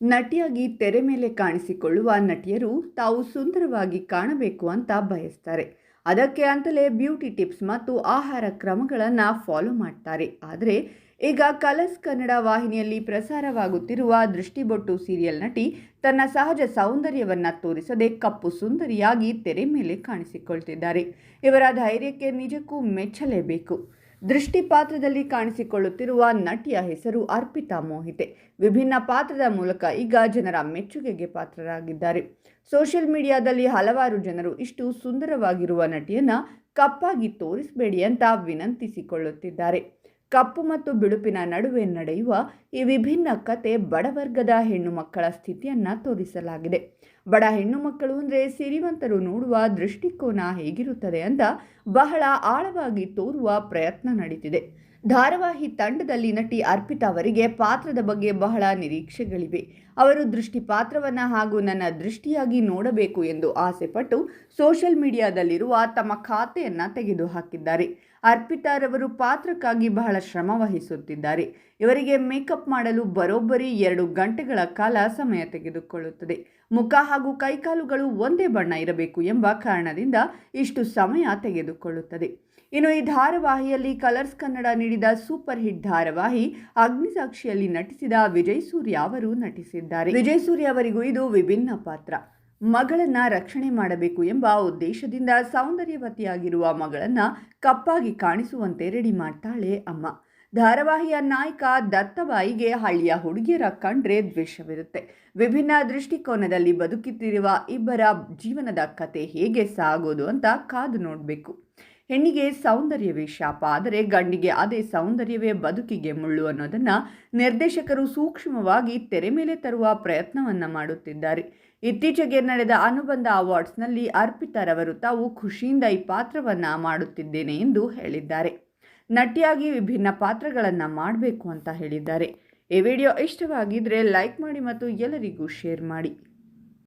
ನಟಿಯಾಗಿ ತೆರೆ ಮೇಲೆ ಕಾಣಿಸಿಕೊಳ್ಳುವ ನಟಿಯರು ತಾವು ಸುಂದರವಾಗಿ ಕಾಣಬೇಕು ಅಂತ ಬಯಸ್ತಾರೆ. ಅದಕ್ಕೆ ಅಂತಲೇ ಬ್ಯೂಟಿ ಟಿಪ್ಸ್ ಮತ್ತು ಆಹಾರ ಕ್ರಮಗಳನ್ನು ಫಾಲೋ ಮಾಡ್ತಾರೆ. ಆದರೆ ಈಗ ಕಲರ್ಸ್ ಕನ್ನಡ ವಾಹಿನಿಯಲ್ಲಿ ಪ್ರಸಾರವಾಗುತ್ತಿರುವ ದೃಷ್ಟಿಬೊಟ್ಟು ಸೀರಿಯಲ್ ನಟಿ ತನ್ನ ಸಹಜ ಸೌಂದರ್ಯವನ್ನು ತೋರಿಸದೆ ಕಪ್ಪು ಸುಂದರಿಯಾಗಿ ತೆರೆ ಮೇಲೆ ಕಾಣಿಸಿಕೊಳ್ತಿದ್ದಾರೆ. ಇವರ ಧೈರ್ಯಕ್ಕೆ ನಿಜಕ್ಕೂ ಮೆಚ್ಚಲೇಬೇಕು. ದೃಷ್ಟಿ ಪಾತ್ರದಲ್ಲಿ ಕಾಣಿಸಿಕೊಳ್ಳುತ್ತಿರುವ ನಟಿಯ ಹೆಸರು ಅರ್ಪಿತಾ ಮೋಹಿತೆ. ವಿಭಿನ್ನ ಪಾತ್ರದ ಮೂಲಕ ಈಗ ಜನರ ಮೆಚ್ಚುಗೆಗೆ ಪಾತ್ರರಾಗಿದ್ದಾರೆ. ಸೋಷಿಯಲ್ ಮೀಡಿಯಾದಲ್ಲಿ ಹಲವಾರು ಜನರು ಇಷ್ಟು ಸುಂದರವಾಗಿರುವ ನಟಿಯನ್ನ ಕಪ್ಪಾಗಿ ತೋರಿಸಬೇಡಿ ಅಂತ ವಿನಂತಿಸಿಕೊಳ್ಳುತ್ತಿದ್ದಾರೆ. ಕಪ್ಪು ಮತ್ತು ಬಿಳುಪಿನ ನಡುವೆ ನಡೆಯುವ ಈ ವಿಭಿನ್ನ ಕತೆ ಬಡವರ್ಗದ ಹೆಣ್ಣು ಮಕ್ಕಳ ಸ್ಥಿತಿಯನ್ನ ತೋರಿಸಲಾಗಿದೆ. ಬಡ ಹೆಣ್ಣು ಮಕ್ಕಳು ಅಂದರೆ ಸಿರಿವಂತರು ನೋಡುವ ದೃಷ್ಟಿಕೋನ ಹೇಗಿರುತ್ತದೆ ಅಂತ ಬಹಳ ಆಳವಾಗಿ ತೋರುವ ಪ್ರಯತ್ನ ನಡೀತಿದೆ. ಧಾರಾವಾಹಿ ತಂಡದಲ್ಲಿ ನಟಿ ಅರ್ಪಿತಾ ಅವರಿಗೆ ಪಾತ್ರದ ಬಗ್ಗೆ ಬಹಳ ನಿರೀಕ್ಷೆಗಳಿವೆ. ಅವರು ದೃಷ್ಟಿ ಪಾತ್ರವನ್ನು ಹಾಗೂ ನನ್ನ ದೃಷ್ಟಿಯಾಗಿ ನೋಡಬೇಕು ಎಂದು ಆಸೆಪಟ್ಟು ಸೋಷಿಯಲ್ ಮೀಡಿಯಾದಲ್ಲಿರುವ ತಮ್ಮ ಖಾತೆಯನ್ನು ತೆಗೆದುಹಾಕಿದ್ದಾರೆ. ಅರ್ಪಿತಾರವರು ಪಾತ್ರಕ್ಕಾಗಿ ಬಹಳ ಶ್ರಮ ವಹಿಸುತ್ತಿದ್ದಾರೆ. ಇವರಿಗೆ ಮೇಕಪ್ ಮಾಡಲು ಬರೋಬ್ಬರಿ ಎರಡು ಗಂಟೆಗಳ ಕಾಲ ಸಮಯ ತೆಗೆದುಕೊಳ್ಳುತ್ತದೆ. ಮುಖ ಹಾಗೂ ಕೈಕಾಲುಗಳು ಒಂದೇ ಬಣ್ಣ ಇರಬೇಕು ಎಂಬ ಕಾರಣದಿಂದ ಇಷ್ಟು ಸಮಯ ತೆಗೆದುಕೊಳ್ಳುತ್ತದೆ. ಇನ್ನು ಈ ಧಾರಾವಾಹಿಯಲ್ಲಿ ಕಲರ್ಸ್ ಕನ್ನಡ ನೀಡಿದ ಸೂಪರ್ ಹಿಟ್ ಧಾರಾವಾಹಿ ಅಗ್ನಿಸಾಕ್ಷಿಯಲ್ಲಿ ನಟಿಸಿದ ವಿಜಯ್ ಸೂರ್ಯ ಅವರು ನಟಿಸಿದ್ದಾರೆ. ವಿಜಯ್ ಸೂರ್ಯ ಅವರಿಗೂ ಇದು ವಿಭಿನ್ನ ಪಾತ್ರ. ಮಗಳನ್ನ ರಕ್ಷಣೆ ಮಾಡಬೇಕು ಎಂಬ ಉದ್ದೇಶದಿಂದ ಸೌಂದರ್ಯವತಿಯಾಗಿರುವ ಮಗಳನ್ನ ಕಪ್ಪಾಗಿ ಕಾಣಿಸುವಂತೆ ರೆಡಿ ಮಾಡ್ತಾಳೆ ಅಮ್ಮ. ಧಾರಾವಾಹಿಯ ನಾಯಕ ದತ್ತಬಾಯಿಗೆ ಹಳ್ಳಿಯ ಹುಡುಗಿಯರ ಕಂಡ್ರೆ ದ್ವೇಷವಿರುತ್ತೆ. ವಿಭಿನ್ನ ದೃಷ್ಟಿಕೋನದಲ್ಲಿ ಬದುಕುತ್ತಿರುವ ಇಬ್ಬರ ಜೀವನದ ಕತೆ ಹೇಗೆ ಸಾಗೋದು ಅಂತ ಕಾದು ನೋಡಬೇಕು. ಹೆಣ್ಣಿಗೆ ಸೌಂದರ್ಯವೇ ಶಾಪ. ಆದರೆ ಗಂಡಿಗೆ ಅದೇ ಸೌಂದರ್ಯವೇ ಬದುಕಿಗೆ ಮುಳ್ಳು ಅನ್ನೋದನ್ನು ನಿರ್ದೇಶಕರು ಸೂಕ್ಷ್ಮವಾಗಿ ತೆರೆ ಮೇಲೆ ತರುವ ಪ್ರಯತ್ನವನ್ನು ಮಾಡುತ್ತಿದ್ದಾರೆ. ಇತ್ತೀಚೆಗೆ ನಡೆದ ಅನುಬಂಧ ಅವಾರ್ಡ್ಸ್ನಲ್ಲಿ ಅರ್ಪಿತಾರವರು ತಾವು ಖುಷಿಯಿಂದ ಈ ಪಾತ್ರವನ್ನು ಮಾಡುತ್ತಿದ್ದೇನೆ ಎಂದು ಹೇಳಿದ್ದಾರೆ. ನಟಿಯಾಗಿ ವಿಭಿನ್ನ ಪಾತ್ರಗಳನ್ನು ಮಾಡಬೇಕು ಅಂತ ಹೇಳಿದ್ದಾರೆ. ಈ ವಿಡಿಯೋ ಇಷ್ಟವಾಗಿದ್ದರೆ ಲೈಕ್ ಮಾಡಿ ಮತ್ತು ಎಲ್ಲರಿಗೂ ಶೇರ್ ಮಾಡಿ.